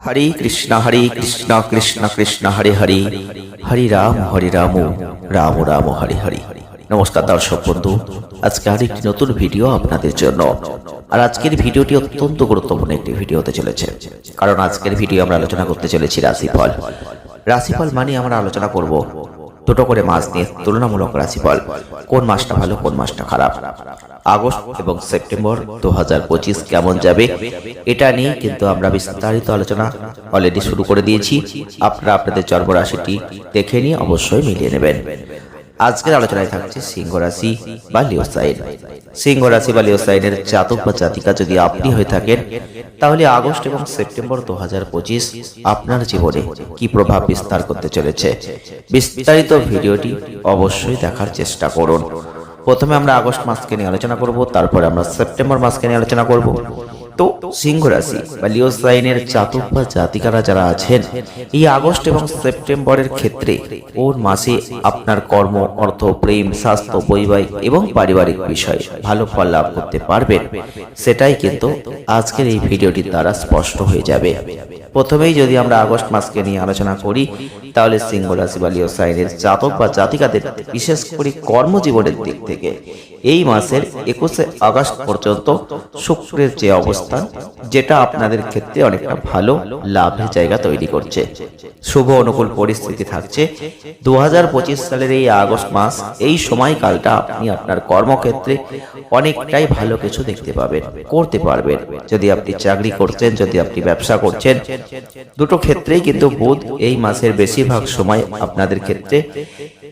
হরে কৃষ্ণ হরে কৃষ্ণ কৃষ্ণ কৃষ্ণ, হরে হরে। হরে রাম হরে রাম রাম রাম, হরে হরে। নমস্কার দর্শক বন্ধু, আজকে আরেকটি নতুন ভিডিও আপনাদের জন্য। আর আজকের ভিডিওটি অত্যন্ত গুরুত্বপূর্ণ একটি ভিডিও হতে চলেছে। কারণ আজকের ভিডিও আমরা আলোচনা করতে চলেছি রাশিফল। রাশিফল মানে আমরা আলোচনা করব দুটো করে মাস নিয়ে তুলনামূলক রাশিফল। কোন মাসটা ভালো, কোন মাসটা খারাপ? আগস্ট এবং সেপ্টেম্বর দু হাজার পঁচিশ কেমন যাবে? এটা নিয়ে কিন্তু আমরা বিস্তারিত আলোচনা অলরেডি শুরু করে দিয়েছি। আপনারা আপনাদের জন্মরাশিটি দেখে নিয়ে অবশ্যই মিলিয়ে নেবেন। আজকের আলোচনায় থাকছে সিংহ রাশি বা লিও সাইন সিংহ রাশি বা লিও সাইনের জাতক বা জাতিকা যদি আপনি হয়ে থাকেন, তাহলে আগস্ট এবং সেপ্টেম্বর দু হাজার পঁচিশ আপনার জীবনে কি প্রভাব বিস্তার করতে চলেছে? বিস্তারিত ভিডিওটি অবশ্যই দেখার চেষ্টা করুন। প্রথমে আমরা আগস্ট মাসকে নিয়ে আলোচনা করব, তারপরে আমরা সেপ্টেম্বর মাসকে নিয়ে আলোচনা করব। সিংহ রাশি বা লিও সাইনের জাতক বা জাতিকারা যারা আছেন এই আগস্ট এবং সেপ্টেম্বরের ক্ষেত্রে কোন মাসে আপনার কর্ম অর্থ প্রেম স্বাস্থ্য বৈবাহিক এবং পারিবারিক বিষয়ে ভালো ফল লাভ করতে পারবেন? সেটাই কিন্তু আজকের এই ভিডিওটির দ্বারা স্পষ্ট হয়ে যাবে। প্রথমেই যদি আমরা আগস্ট মাসকে নিয়ে আলোচনা করি তাহলে সিংহ রাশি বা লিও সাইনের জাতক বা জাতিকাদের বিশেষ করে কর্মজীবনের দিক থেকে এই মাসের একুশে আগস্ট পর্যন্ত শুক্রের যে অবস্থান যেটা আপনাদের ক্ষেত্রে অনেকটা ভালো লাভের জায়গা তৈরি করছে। শুভ অনুকূল পরিস্থিতি থাকছে। দু হাজার পঁচিশ সালের এই আগস্ট মাস, এই সময়কালটা আপনি আপনার কর্মক্ষেত্রে অনেকটাই ভালো কিছু দেখতে পাবেন, করতে পারবেন। যদি আপনি চাকরি করছেন, যদি আপনি ব্যবসা করছেন, দুটো ক্ষেত্রেই কিন্তু বুধ এই মাসের বেশিরভাগ সময় আপনাদের ক্ষেত্রে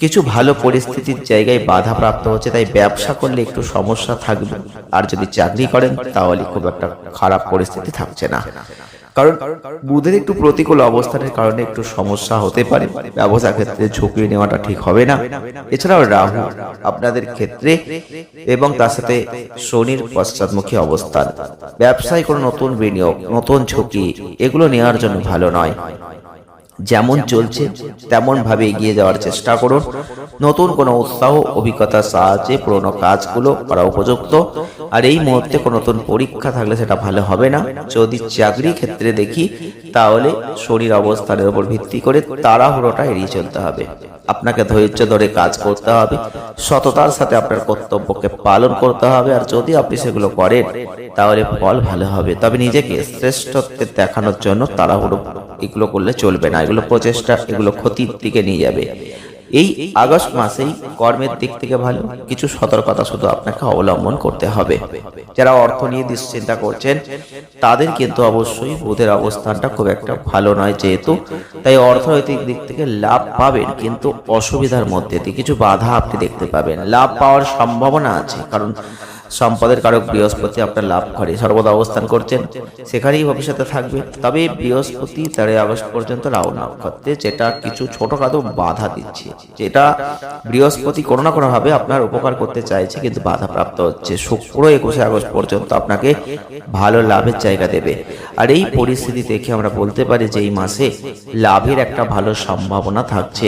কিছু ভালো পরিস্থিতির জায়গায় বাধা প্রাপ্ত হচ্ছে, তাই ব্যবসা করলে একটু সমস্যা থাকবে। আর যদি চাকরি করেন, তাহলে খুব একটা খারাপ পরিস্থিতি থাকছে না। কারণ বুধের একটু প্রতিকূল অবস্থানের কারণে একটু সমস্যা হতে পারে ব্যবসা ক্ষেত্রে ঝুঁকি নেওয়াটা ঠিক হবে না। এছাড়াও রাহু আপনাদের ক্ষেত্রে এবং তার সাথে শনির পশ্চাৎমুখী অবস্থান। ব্যবসায় কোনো নতুন বিনিয়োগ, নতুন ঝুঁকি, এগুলো নেওয়ার জন্য ভালো নয়। যেমন চলছে তেমন ভাবে এগিয়ে যাওয়ার চেষ্টা করুন। নতুন কোনো উৎসাহ অভিজ্ঞতার সাহায্যে পুরনো কাজগুলো করা উপযুক্ত। আর এই মুহূর্তে কোনো নতুন পরীক্ষা থাকলে সেটা ভালো হবে না। যদি চাকরি ক্ষেত্রে দেখি তাহলে শরীর অবস্থানের উপর ভিত্তি করে তাড়াহুড়োটা এড়িয়ে চলতে হবে। আপনাকে ধৈর্য ধরে কাজ করতে হবে। সততার সাথে আপনার কর্তব্যকে পালন করতে হবে। আর যদি আপনি সেগুলো করেন, তাহলে ফল ভালো হবে। তবে নিজেকে শ্রেষ্ঠত্বের দেখানোর জন্য তাড়াহুড়ো এগুলো করলে চলবে না। এগুলো প্রচেষ্টা, এগুলো ক্ষতির দিকে নিয়ে যাবে। এই আগস্ট মাসেই কর্মের দিক থেকে ভালো, কিছু সতর্কতা শুধু আপনাকে অবলম্বন করতে হবে। যারা অর্থ নিয়ে দুশ্চিন্তা করছেন, তাদের কিন্তু অবশ্যই বুধের অবস্থানটা খুব একটা ভালো নয় যেহেতু তাই অর্থনৈতিক দিক থেকে লাভ পাবেন, কিন্তু অসুবিধার মধ্যে দিয়ে কিছু বাধা আপনি দেখতে পাবেন। লাভ পাওয়ার সম্ভাবনা আছে, কারণ সম্পদের কারক বৃহস্পতি আপনার লাভ করে, সর্বদা অবস্থান করছেন, সেখানেই ভবিষ্যতে থাকবে। তবে বৃহস্পতি তেরোই আগস্ট পর্যন্ত রাহু নক্ষত্রে, যেটা কিছু ছোটখাটো বাধা দিচ্ছে, যেটা বৃহস্পতি কোনো না কোনো ভাবে আপনার উপকার করতে চাইছে, কিন্তু বাধা প্রাপ্ত হচ্ছে। শুক্র একুশে আগস্ট পর্যন্ত আপনাকে ভালো লাভের জায়গা দেবে। আর এই পরিস্থিতি দেখে আমরা বলতে পারি যে এই মাসে লাভের একটা ভালো সম্ভাবনা থাকছে।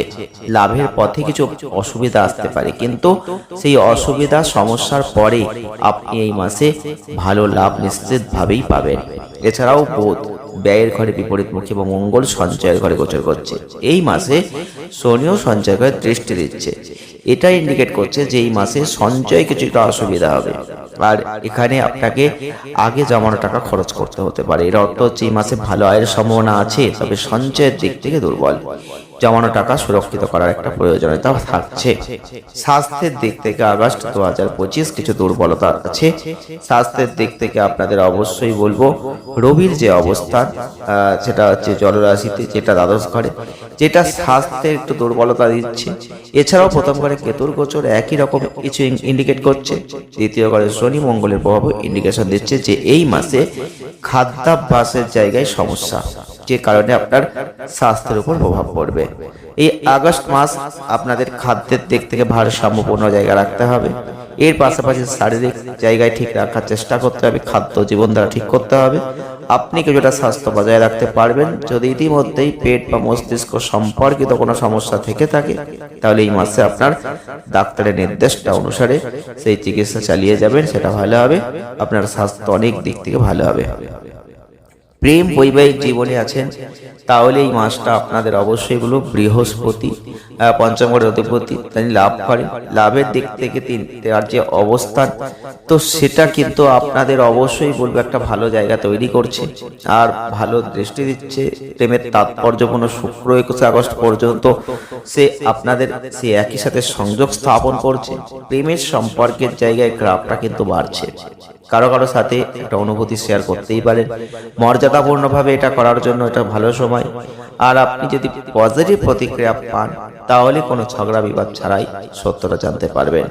লাভের পথে কিছু অসুবিধা আসতে পারে, কিন্তু সেই অসুবিধা সমস্যার পরে আপনি এই মাসে ভালো লাভ নিশ্চিতভাবেই পাবেন। এছাড়াও বোধ, ব্যয়ের ঘরে বিপরীতমুখী এবং মঙ্গল সঞ্চয়ের ঘরে গোচর করছে। এই মাসে শনিও সঞ্চয় ঘরে দৃষ্টি দিচ্ছে। এটা ইন্ডিকেট করছে যে এই মাসে সঞ্চয় কিছুটা অসুবিধা হবে। আর এখানে আপনাকে আগে জমানো টাকা খরচ করতে হতে পারে। এর অর্থ হচ্ছে এই মাসে ভালো আয়ের সম্ভাবনা আছে, তবে সঞ্চয়ের দিক থেকে দুর্বল। জমানো টাকা সুরক্ষিত করার একটা প্রয়োজনীয়তা থাকছে। স্বাস্থ্যের দিক থেকে আগস্ট দু হাজার পঁচিশ কিছু দুর্বলতা আছে। স্বাস্থ্যের দিক থেকে আপনাদের অবশ্যই বলব রবির যে অবস্থান সেটা হচ্ছে জলরাশিতে যেটা দ্বাদশ ঘরে, যেটা স্বাস্থ্যের একটু দুর্বলতা দিচ্ছে। এছাড়াও প্রথম ঘরে কেতুর গোচর একই রকম কিছু ইন্ডিকেট করছে। দ্বিতীয় ঘরে শনি মঙ্গলের প্রভাব ইন্ডিকেশন দিচ্ছে যে এই মাসে খাদ্যাভ্যাসের জায়গায় সমস্যা। যে কারণে আপনার স্বাস্থ্যের উপর প্রভাব পড়বে। এই আগস্ট মাস আপনাদের খাদ্যের দিক থেকে ভারসাম্যপূর্ণ জায়গা রাখতে হবে। এর পাশাপাশি শারীরিক জায়গায় ঠিক রাখার চেষ্টা করতে হবে, খাদ্য জীবনধারা ঠিক করতে হবে। আপনি কিছুটা স্বাস্থ্য বজায় রাখতে পারবেন। যদি ইতিমধ্যেই পেট বা মস্তিষ্ক সম্পর্কিত কোনো সমস্যা থেকে থাকে, তাহলে এই মাসে আপনার ডাক্তারের নির্দেশটা অনুসারে সেই চিকিৎসা চালিয়ে যাবেন, সেটা ভালো হবে। আপনার স্বাস্থ্য অনেক দিক থেকে ভালো হবে। প্রেম বৈবাহিক জীবনে আছেন তাহলে এই মাসটা আপনাদের অবশ্যই এগুলো বৃহস্পতি আহ, পঞ্চম ঘরের অধিপতি তিনি লাভ করে লাভের দিক থেকে তিন তার যে অবস্থান তো সেটা কিন্তু আপনাদের অবশ্যই বলব একটা ভালো জায়গা তৈরি করছে। আর ভালো দৃষ্টি দিচ্ছে প্রেমের তাৎপর্যপূর্ণ শুক্র একুশে আগস্ট পর্যন্ত সে আপনাদের সে একই সাথে সংযোগ স্থাপন করছে। প্রেমের সম্পর্কের জায়গায় গ্রাফটা কিন্তু বাড়ছে। কারও কারও সাথে একটা অনুভূতি শেয়ার করতেই পারেন। মর্যাদাপূর্ণভাবে এটা করার জন্য এটা ভালো সময়। আর আপনি যদি পজিটিভ প্রতিক্রিয়া পান তাহলে কোনো ঝগড়া বিবাদ ছাড়াই সত্যটা জানতে পারবেন।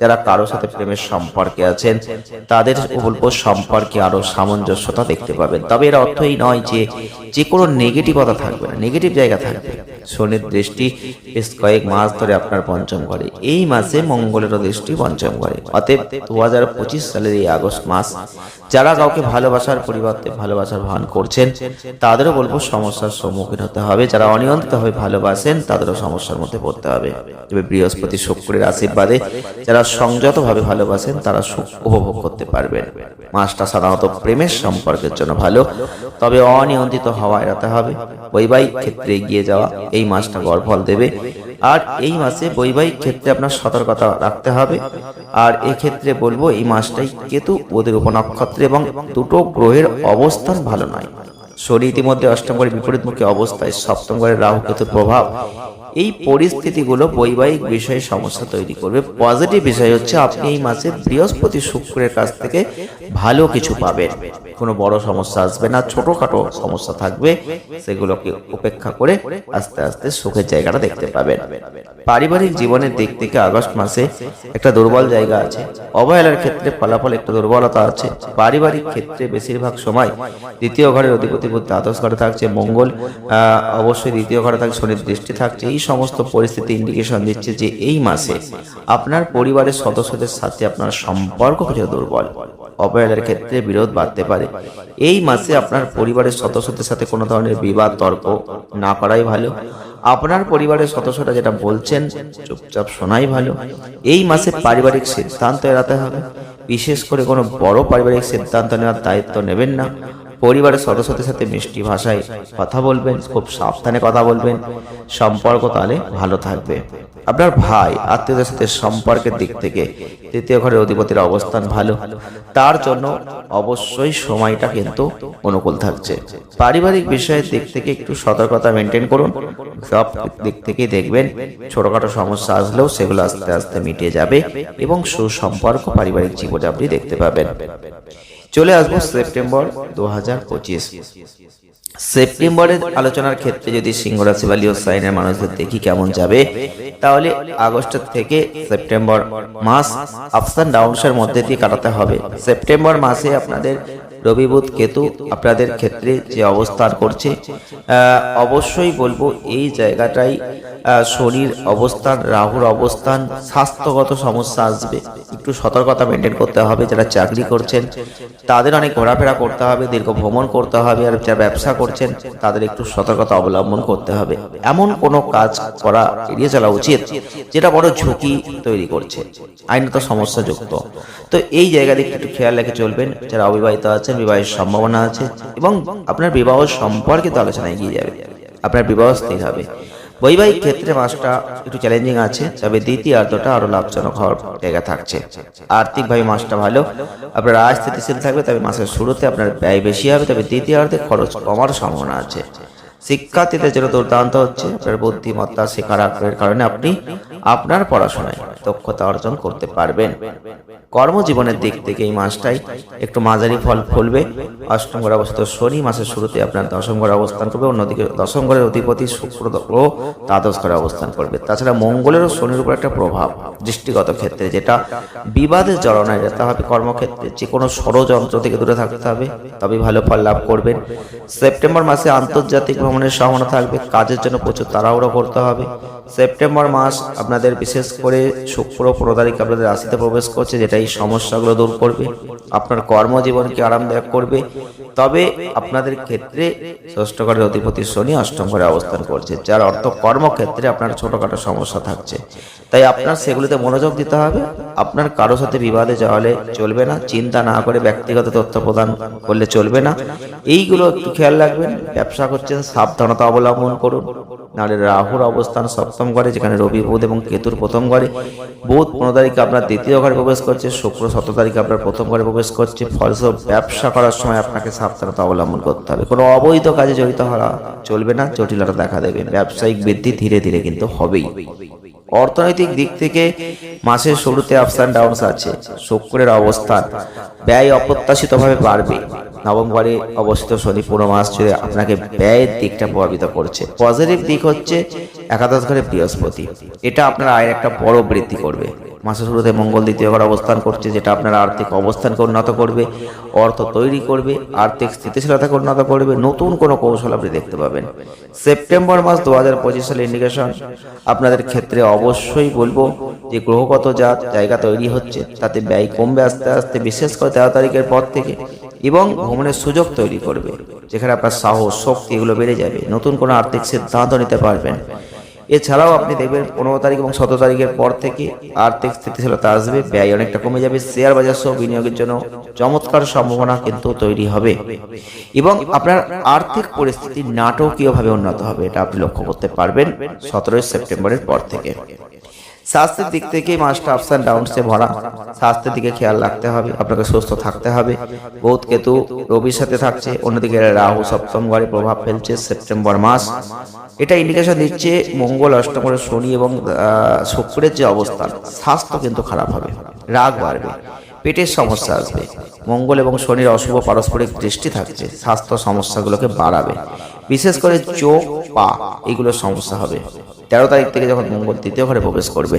যারা কারও সাথে প্রেমের সম্পর্কে আছেন, তাদের বলব সম্পর্কে আরও সামঞ্জস্যতা দেখতে পাবেন। তবে এর অর্থ এই নয় যে যে কোনো নেগেটিভতা থাকবে না নেগেটিভ জায়গা থাকবে। শনির দৃষ্টি বেশ কয়েক মাস ধরে আপনার পঞ্চম ঘরে। এই মাসে মঙ্গলেরও দৃষ্টি পঞ্চম ঘরে। অতএব দু হাজার পঁচিশ সালের এই আগস্ট মাস যারা কাউকে ভালোবাসার পরিবর্তে ভালোবাসার ভান করছেন, তাদেরও বলব সমস্যার সম্মুখীন হতে হবে। যারা অনিয়ন্ত্রিতভাবে ভালোবাসেন, তাদেরও সমস্যার মধ্যে পড়তে হবে। তবে বৃহস্পতি শুক্রের আশীর্বাদে যারা সংযতভাবে ভালোবাসেন, তারা সুখ উপভোগ করতে পারবেন। মাসটা সাধারণত প্রেমের সম্পর্কের জন্য ভালো। তবে অনিয়ন্ত্রিত হওয়া এড়াতে হবে। বৈবাহিক ক্ষেত্রে এগিয়ে যাওয়া, এই মাসটা গড়ফল দেবে। আর এই মাসে বৈবাহিক ক্ষেত্রে আপনার সতর্কতা রাখতে হবে। আর এক্ষেত্রে বলব, এই মাসটাই কেতু ওদের উপনক্ষত্রে এবং দুটো গ্রহের অবস্থান ভালো নয়। শনি ইতিমধ্যে অষ্টম ঘরে বিপরীতমুখী অবস্থায়, সপ্তম ঘরে রাহু কেতুর প্রভাব। এই পরিস্থিতিগুলো বৈবাহিক বিষয়ে সমস্যা তৈরি করবে। পজিটিভ বিষয় হচ্ছে, আপনি এই মাসে বৃহস্পতি শুক্রের কাছ থেকে ভালো কিছু পাবেন। কোনো বড় সমস্যা আসবে না, ছোটখাটো সমস্যা থাকবে, সেগুলোকে উপেক্ষা করে আস্তে আস্তে সুখের জায়গাটা দেখতে পাবেন। পারিবারিক জীবনের দিক থেকে আগস্ট মাসে একটা দুর্বল জায়গা আছে। অবহেলার ক্ষেত্রে ফলাফল একটা দুর্বলতা আছে। পারিবারিক ক্ষেত্রে বেশিরভাগ সময় দ্বিতীয় ঘরের অধিপতি বুধ দ্বাদশ ঘরে থাকছে, মঙ্গল অবশ্যই দ্বিতীয় ঘরে থাকছে, শনির দৃষ্টি থাকছে। এই সমস্ত পরিস্থিতি ইন্ডিকেশন দিচ্ছে যে এই মাসে আপনার পরিবারের সদস্যদের সাথে আপনার সম্পর্ক কিছু দুর্বল। অবহেলার ক্ষেত্রে বিরোধ বাড়তে পারে। এই মাসে আপনার পরিবারের সদস্যদের সাথে কোনো ধরনের বিবাদ, তর্ক না করাই ভালো। আপনার পরিবারের সদস্যরা যেটা বলছেন, চুপচাপ শোনাই ভালো। এই মাসে পারিবারিক সিদ্ধান্ত এড়াতে হবে। বিশেষ করে কোনো বড় পারিবারিক সিদ্ধান্ত নেওয়ার দায়িত্ব নেবেন না। পরিবারের সদস্যদের সাথে মিষ্টি ভাষায় কথা বলবেন, খুব সাবধানে কথা বলবেন। সম্পর্ক তাহলে ভালো থাকবে। আপনার ভাই, আত্মীয়দের সাথে সম্পর্কের দিক থেকে তৃতীয় ঘরের অধিপতির অবস্থান ভালো। তার জন্য অবশ্যই সময়টা কিন্তু অনুকূল থাকছে। পারিবারিক বিষয়ের দিক থেকে একটু সতর্কতা মেনটেন করুন। সব দিক থেকেই দেখবেন ছোটখাটো সমস্যা আসলেও সেগুলো আস্তে আস্তে মিটে যাবে এবং সুসম্পর্ক পারিবারিক জীবনে আপনি দেখতে পাবেন। চলে আসব সেপ্টেম্বর দু হাজার পঁচিশ। সেপ্টেম্বরের আলোচনার ক্ষেত্রে যদি সিংহ রাশি বা লিও সাইনের মানুষদের দেখি কেমন যাবে, তাহলে আগস্ট থেকে সেপ্টেম্বর মাস আপস অ্যান্ড ডাউনসের মধ্যে দিয়ে কাটাতে হবে। সেপ্টেম্বর মাসে আপনাদের রবি বুধ কেতু আপনাদের ক্ষেত্রে যে অবস্থান করছে অবশ্যই বলব এই জায়গাটাই শনির অবস্থান, রাহুর অবস্থান, স্বাস্থ্যগত সমস্যা আসবে। একটু সতর্কতা মেনটেন করতে হবে, যারা চাকরি করছেন, তাদের অনেক ঘোরাফেরা করতে হবে, দীর্ঘ ভ্রমণ করতে হবে, আর যারা ব্যবসা করছেন, তাদের একটু সতর্কতা অবলম্বন করতে হবে। এমন কোনো কাজ করা এড়িয়ে চলা উচিত, যেটা বড় ঝুঁকি তৈরি করছে, আইনত সমস্যা যুক্ত তো এই জায়গা দিকে একটু খেয়াল রেখে চলবেন, যারা অবিবাহিত আছেন, বিবাহের সম্ভাবনা আছে এবং আপনার বিবাহ সম্পর্কিত আলোচনা এগিয়ে যাবে। আপনার বিবাহ স্থির হবে। বৈবাহিক ক্ষেত্রে মাসটা একটু চ্যালেঞ্জিং আছে, তবে দ্বিতীয়ার্ধটা আরও লাভজনক হওয়ার জায়গা থাকছে। আর্থিকভাবে মাসটা ভালো, আপনার আয় স্থিতিশীল থাকবে, তবে মাসের শুরুতে আপনার ব্যয় বেশি হবে, তবে দ্বিতীয়ার্ধে খরচ কমার সম্ভাবনা আছে। শিক্ষার্থীদের জন্য দুর্দান্ত হচ্ছে আপনার বুদ্ধিমত্তা শেখার আগ্রহের কারণে আপনি আপনার পড়াশোনায় দক্ষতা অর্জন করতে পারবেন। কর্মজীবনের দিক থেকে এই মাসটাই একটু মাঝারি ফল ফলবে। অষ্টম ঘরে অবস্থিত শনি মাসের শুরুতে আপনার দশম ঘরে অবস্থান করবে, অন্যদিকে দশম ঘরের অধিপতি শুক্র গ্রহ দ্বাদশ ঘরে অবস্থান করবে। তাছাড়া মঙ্গলেরও শনির উপর একটা প্রভাব দৃষ্টিগত ক্ষেত্রে, যেটা বিবাদের জড়নায় যেতে হবে কর্মক্ষেত্রে। যে কোনো ষড়যন্ত্র থেকে দূরে থাকতে হবে তবে ভালো ফল লাভ করবেন। সেপ্টেম্বর মাসে আন্তর্জাতিক ভ্রমণের সম্ভাবনা থাকবে, কাজের জন্য প্রচুর তাড়াহুড়ো করতে হবে। সেপ্টেম্বর মাস আপনাদের বিশেষ করে শুক্র পনেরো তারিখ আপনাদের রাশিতে প্রবেশ করছে, যেটা এই সমস্যাগুলো দূর করবে। আপনার কর্মজীবনকে আরামদায়ক করবে। তবে আপনাদের ক্ষেত্রে ষষ্ঠ ঘরের অধিপতি শনি অষ্টম ঘরে অবস্থান করছে, যার অর্থ কর্মক্ষেত্রে আপনার ছোটখাটো সমস্যা থাকছে। তাই আপনার সেগুলিতে মনোযোগ দিতে হবে। আপনার কারোর সাথে বিবাদে যাওয়ালে চলবে না, চিন্তা না করে ব্যক্তিগত তথ্য প্রদান করলে চলবে না। এইগুলো একটু খেয়াল রাখবেন। ব্যবসা করছেন, সাবধানতা অবলম্বন করুন। নাহলে রাহুর অবস্থান সপ্তম ঘরে, যেখানে রবি, বুধ এবং কেতুর প্রথম ঘরে। বুধ পনেরো তারিখে আপনার দ্বিতীয় ঘরে প্রবেশ করছে, শুক্র সতেরো তারিখে আপনার প্রথম ঘরে প্রবেশ করছে। ফলস্বরূপ ব্যবসা করার সময় আপনাকে সাবধানতা অবলম্বন করতে হবে। কোনো অবৈধ কাজে জড়িত হওয়া চলবে না, জটিলতা দেখা দেবে। ব্যবসায়িক বৃদ্ধি ধীরে ধীরে কিন্তু হবেই। অর্থনৈতিক দিক থেকে মাসের শুরুতে আপস অ্যান্ড ডাউনস আছে। শুক্রের অবস্থান ব্যয় অপ্রত্যাশিতভাবে বাড়বে। নবম অবস্থিত শনি পুরো মাস জুড়ে আপনাকে ব্যয়ের দিকটা প্রভাবিত করছে। পজিটিভ দিক হচ্ছে একাদশ ঘরে বৃহস্পতি। এটা আপনার আয়ের একটা বড় বৃদ্ধি করবে। মাসের শুরুতে মঙ্গল দ্বিতীয় ঘরে অবস্থান করছে, যেটা আপনার আর্থিক অবস্থানকে উন্নত করবে, অর্থ তৈরি করবে, আর্থিক স্থিতিশীলতাকে উন্নত করবে, নতুন কোনো কৌশল আপনি দেখতে পাবেন। সেপ্টেম্বর মাস দু হাজার পঁচিশ সালের ইন্ডিকেশন আপনাদের ক্ষেত্রে অবশ্যই বলব যে গ্রহগত যা জায়গা তৈরি হচ্ছে, তাতে ব্যয় কমবে আস্তে আস্তে, বিশেষ করে তেরো তারিখের পর থেকে এবং ভ্রমণের সুযোগ তৈরি করবে, যেখানে আপনার সাহস, শক্তি এগুলো বেড়ে যাবে। নতুন কোনো আর্থিক সিদ্ধান্ত নিতে পারবেন। এছাড়াও আপনি দেখবেন পনেরো তারিখ এবং সতেরো তারিখের পর থেকে আর্থিক স্থিতিশীলতা আসবে, ব্যয় অনেকটা কমে যাবে শেয়ার বাজার সহ বিনিয়োগের জন্য চমৎকার সম্ভাবনা কিন্তু তৈরি হবে। এবং আপনার আর্থিক পরিস্থিতি নাটকীয়ভাবে উন্নত হবে, এটা আপনি লক্ষ্য করতে পারবেন সতেরোই সেপ্টেম্বরের পর থেকে। স্বাস্থ্যের দিক থেকে মাসটা আপস অ্যান্ড ডাউনসে ভরা। স্বাস্থ্যের দিকে খেয়াল রাখতে হবে আপনাকে সুস্থ থাকতে হবে। বোধ কেতু রবির সাথে থাকছে অন্যদিকে রাহু সপ্তম ঘরে প্রভাব ফেলছে সেপ্টেম্বর মাস। এটা ইন্ডিকেশন দিচ্ছে মঙ্গল অষ্টম ঘরে শনি এবং শুক্রের যে অবস্থান স্বাস্থ্য কিন্তু খারাপ হবে রাগ বাড়বে পেটের সমস্যা আসবে। মঙ্গল এবং শনির অশুভ পারস্পরিক দৃষ্টি থাকছে স্বাস্থ্য সমস্যাগুলোকে বাড়াবে। বিশেষ করে চোখ পা এগুলোর সমস্যা হবে। তেরো তারিখ থেকে যখন মঙ্গল তৃতীয় ঘরে প্রবেশ করবে,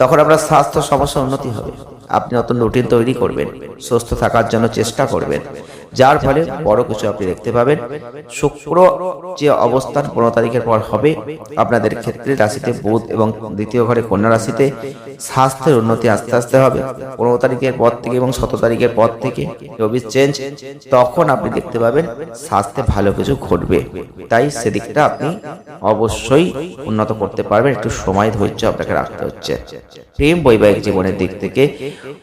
তখন আপনার স্বাস্থ্য সমস্যা উন্নতি হবে। আপনি নতুন রুটিন তৈরি করবেন, সুস্থ থাকার জন্য চেষ্টা করবেন। যার ফলে বড় কিছু আপনি দেখতে পাবেন। শুক্র যে অবস্থান পনেরো তারিখের পর হবে, আপনাদের ক্ষেত্রে রাশিতে বুধ এবং দ্বিতীয় ঘরে কন্যা রাশিতে স্বাস্থ্যের উন্নতি আস্তে আস্তে হবে। পনেরো তারিখের পর থেকে এবং সতেরো তারিখের পর থেকে রবির চেঞ্জ তখন আপনি দেখতে পাবেন স্বাস্থ্যে ভালো কিছু ঘটবে। তাই সেদিকটা আপনি অবশ্যই উন্নত করতে পারবেন একটু সময় ধৈর্য আপনাকে রাখতে হচ্ছে। প্রেম বৈবাহিক জীবনের দিক থেকে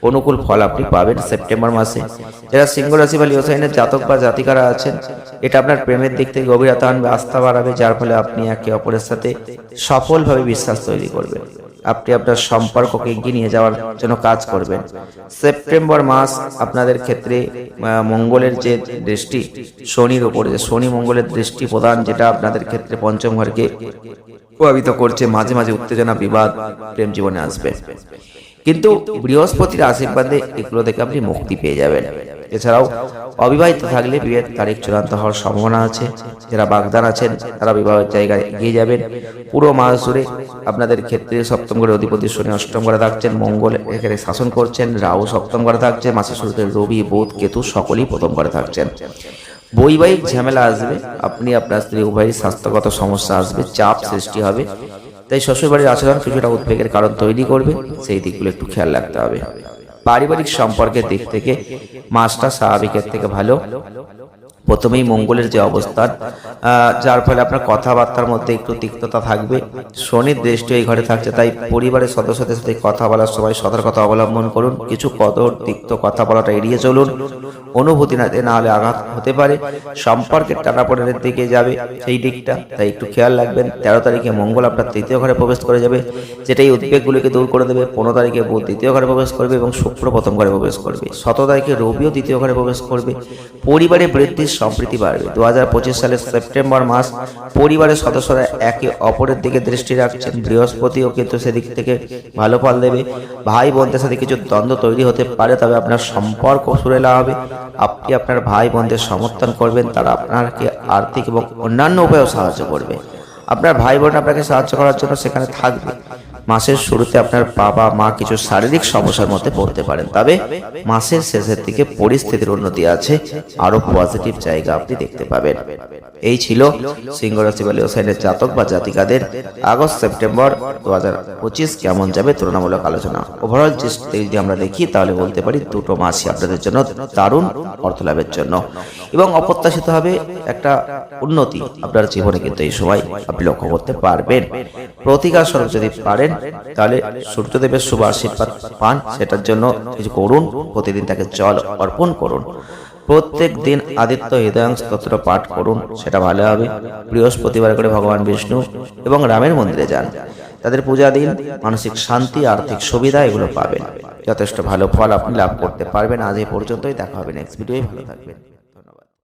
অনুকূল ফল আপনি পাবেন সেপ্টেম্বর মাসে। যারা সিংহ রাশি বা লিওসাইনের জাতক বা জাতিকারা আছেন, এটা আপনার প্রেমের দিক থেকে গভীরতা আনবে, আস্থা বাড়াবে, যার ফলে আপনি একে অপরের সাথে সফলভাবে বিশ্বাস তৈরি করবেন। আপনি আপনার সম্পর্ককে এগিয়ে নিয়ে যাওয়ার জন্য কাজ করবেন। সেপ্টেম্বর মাস আপনাদের ক্ষেত্রে মঙ্গলের যে দৃষ্টি, শনির উপরে, যে শনি মঙ্গলের দৃষ্টি প্রদান, যেটা আপনাদের ক্ষেত্রে পঞ্চম ঘরকে প্রভাবিত করছে, মাঝে মাঝে উত্তেজনা, বিবাদ, প্রেম জীবনে আসবে। কিন্তু বৃহস্পতির আশীর্বাদে এগুলো থেকে আপনি মুক্তি পেয়ে যাবেন। এছাড়াও অবিবাহিত থাকলে বিয়ের তারিখ চূড়ান্ত হওয়ার সম্ভাবনা আছে। যারা বাগদান আছেন, তারা বিবাহের জায়গায় এগিয়ে যাবেন। পুরো মাস জুড়ে আপনাদের ক্ষেত্রে সপ্তম ঘরে অধিপতি শনি অষ্টম ঘরে থাকছেন, মঙ্গল এখানে শাসন করছেন, রাহু সপ্তম ঘরে থাকছে, মাসের শুরুতে রবি, বোধ, কেতু সকলেই প্রথম ঘরে থাকছেন। বৈবাহিক ঝামেলা আসবে, আপনি আপনার স্ত্রী উভয়ের স্বাস্থ্যগত সমস্যা আসবে, চাপ সৃষ্টি হবে। তাই শ্বশুরবাড়ির আচরণ কিছুটা উদ্বেগের কারণ তৈরি করবে, সেই দিকগুলো একটু খেয়াল রাখতে হবে। পারিবারিক সম্পর্কের দিক থেকে মাছটা স্বাভাবিকের থেকে ভালো। প্রথমেই মঙ্গলের যে অবস্থান যার ফলে আপনার কথাবার্তার মধ্যে একটু তিক্ততা থাকবে। শনির দৃষ্টি এই ঘরে থাকছে, তাই পরিবারের সদস্যদের সাথে কথা বলার সময় সতর্কতা অবলম্বন করুন। কিছু কদর তিক্ত কথা বলাটা এড়িয়ে চলুন। অনুভূতি না হলে আঘাত হতে পারে। সম্পর্কের টানাপোড়েনের দিকে যাবে সেই দিকটা, তাই একটু খেয়াল রাখবেন। তেরো তারিখে মঙ্গল আপনার তৃতীয় ঘরে প্রবেশ করে যাবে, যেটা এই উদ্বেগগুলিকে দূর করে দেবে। পনেরো তারিখে বুধ দ্বিতীয় ঘরে প্রবেশ করবে এবং শুক্র প্রথম ঘরে প্রবেশ করবে। সতেরো তারিখে রবিও দ্বিতীয় ঘরে প্রবেশ করবে। পরিবারে বৃদ্ধির সম্প্রীতি বাড়বে। দু হাজার পঁচিশ সালের সেপ্টেম্বর মাস পরিবারের সদস্যরা একে অপরের দিকে দৃষ্টি রাখছেন। বৃহস্পতিও কিন্তু সেদিক থেকে ভালো ফল দেবে। ভাই বোনদের সাথে কিছু দ্বন্দ্ব তৈরি হতে পারে, তবে আপনার সম্পর্ক সুরেলা হবে। আপনি আপনার ভাই বোনদের সমর্থন করবেন, তারা আপনাকে আর্থিক এবং অন্যান্য উপায়েও সাহায্য করবে। আপনার ভাই বোন আপনাকে সাহায্য করার জন্য সেখানে থাকবে। মাসের শুরুতে আপনার বাবা, মা কিছু শারীরিক সমস্যার মধ্যে পড়তে পারেন। তবে মাসের শেষের দিকে পরিস্থিতির উন্নতি আছে আরও পজিটিভ জায়গা আপনি দেখতে পাবেন। এই ছিল সিংহ রাশি লিও জাতক বা জাতিকাদের আগস্ট, সেপ্টেম্বর দু হাজার পঁচিশ কেমন যাবে তুলনামূলক আলোচনা। ওভারঅল যদি আমরা দেখি, তাহলে বলতে পারি দুটো মাসই আপনাদের জন্য দারুণ অর্থ লাভের জন্য। এবং অপ্রত্যাশিতভাবে একটা উন্নতি আপনার জীবনে কিন্তু এই সময় আপনি লক্ষ্য করতে পারবেন। প্রতিকার স্বরূপ যদি পারেন তাহলে সূর্যদেবের শুভ আশীর্বাদ পান। সেটার জন্য কিছু করুন, প্রতিদিন তাকে জল অর্পণ করুন। প্রত্যেক দিন আদিত্য হৃদয়াং স্তোত্র পাঠ করুন, সেটা ভালো হবে। বৃহস্পতিবার করে ভগবান বিষ্ণু এবং রামের মন্দিরে যান। তাদের পূজা দিন, মানসিক শান্তি, আর্থিক সুবিধা, এগুলো পাবেন। যথেষ্ট ভালো ফল আপনি লাভ করতে পারবেন। আজ এই পর্যন্তই, দেখা হবে নেক্সট ভিডিওই ভালো থাকবেন।